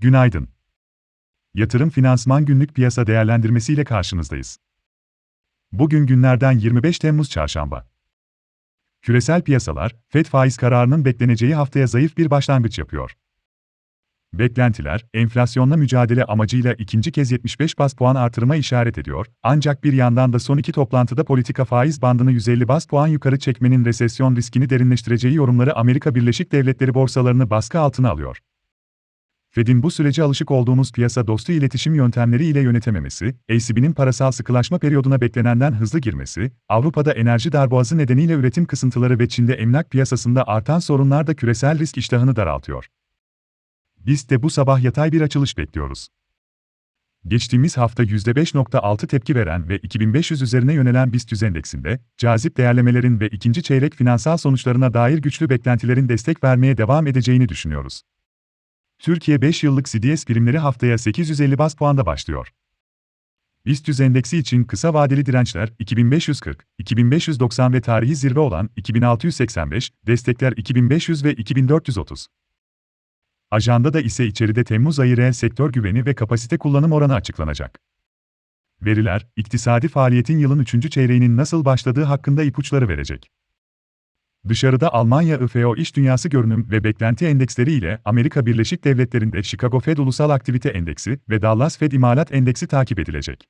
Günaydın. Yatırım Finansman Günlük Piyasa Değerlendirmesi ile karşınızdayız. Bugün günlerden 25 Temmuz Çarşamba. Küresel piyasalar, FED faiz kararının bekleneceği haftaya zayıf bir başlangıç yapıyor. Beklentiler, enflasyonla mücadele amacıyla ikinci kez 75 bas puan artırıma işaret ediyor, ancak bir yandan da son iki toplantıda politika faiz bandını 150 bas puan yukarı çekmenin resesyon riskini derinleştireceği yorumları Amerika Birleşik Devletleri borsalarını baskı altına alıyor. Fed'in bu sürece alışık olduğumuz piyasa dostu iletişim yöntemleri ile yönetememesi, ECB'nin parasal sıkılaşma periyoduna beklenenden hızlı girmesi, Avrupa'da enerji darboğazı nedeniyle üretim kısıntıları ve Çin'de emlak piyasasında artan sorunlar da küresel risk iştahını daraltıyor. Biz de bu sabah yatay bir açılış bekliyoruz. Geçtiğimiz hafta %5.6 tepki veren ve 2500 üzerine yönelen BIST endeksinde, cazip değerlemelerin ve ikinci çeyrek finansal sonuçlarına dair güçlü beklentilerin destek vermeye devam edeceğini düşünüyoruz. Türkiye 5 yıllık CDS primleri haftaya 850 bas puanda başlıyor. BIST endeksi için kısa vadeli dirençler 2540, 2590 ve tarihi zirve olan 2685, destekler 2500 ve 2430. Ajandada ise içeride Temmuz ayı reel sektör güveni ve kapasite kullanım oranı açıklanacak. Veriler, iktisadi faaliyetin yılın üçüncü çeyreğinin nasıl başladığı hakkında ipuçları verecek. Dışarıda Almanya IFO iş dünyası görünüm ve beklenti endeksleri ile Amerika Birleşik Devletleri'nde Chicago Fed Ulusal Aktivite Endeksi ve Dallas Fed İmalat Endeksi takip edilecek.